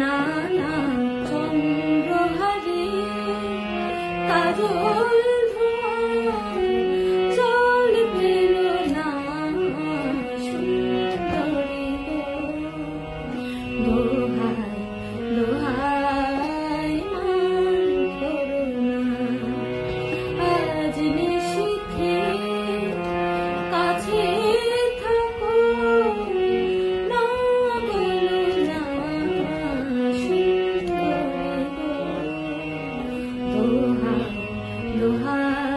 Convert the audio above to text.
নানা চন্দ্রহারি কাজল her.